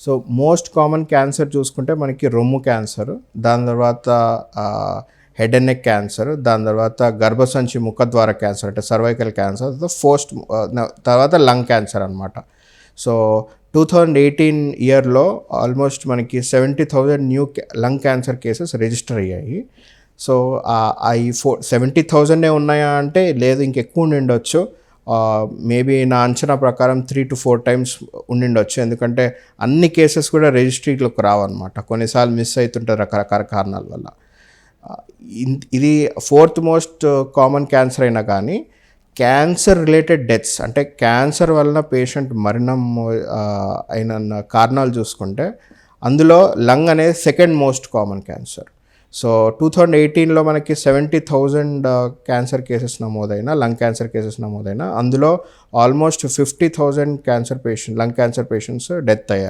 So most common cancer చూసుకుంటే మనకి రొమ్ము క్యాన్సర్ దాని తర్వాత హెడ్ అండ్ నెక్ క్యాన్సర్ దాని తర్వాత గర్భసంచి ముఖద్వార క్యాన్సర్ అంటే సర్వైకల్ క్యాన్సర్ ఫోస్ట్ తర్వాత లంగ్ క్యాన్సర్ అనమాట సో టూ థౌజండ్ ఎయిటీన్ ఇయర్లో ఆల్మోస్ట్ మనకి seventy thousand new lung cancer cases register అయ్యాయి. సో ఆ ఈ ఫో సెవెంటీ థౌజండే ఉన్నాయా అంటే లేదు ఇంకెక్కువ ఉండొచ్చు. మేబీ నా అంచనా ప్రకారం త్రీ టు ఫోర్ టైమ్స్ ఉండిండొచ్చు. ఎందుకంటే అన్ని కేసెస్ కూడా రిజిస్ట్రీలోకి రావన్నమాట. కొన్నిసార్లు మిస్ అవుతుంటారు రకరకాల కారణాల వల్ల. ఇన్- ఇది ఫోర్త్ మోస్ట్ కామన్ క్యాన్సర్ అయినా కానీ క్యాన్సర్ రిలేటెడ్ డెత్స్ అంటే క్యాన్సర్ వలన పేషెంట్ మరణం అయిన కారణాలు చూసుకుంటే అందులో లంగ్ అనేది second most common cancer so two thousand ఎయిటీన్లో మనకి సెవెంటీ థౌజండ్ క్యాన్సర్ కేసెస్ నమోదైన లంగ్ క్యాన్సర్ కేసెస్ నమోదైన అందులో almost fifty thousand cancer patient lung cancer patients death అయ్యారు.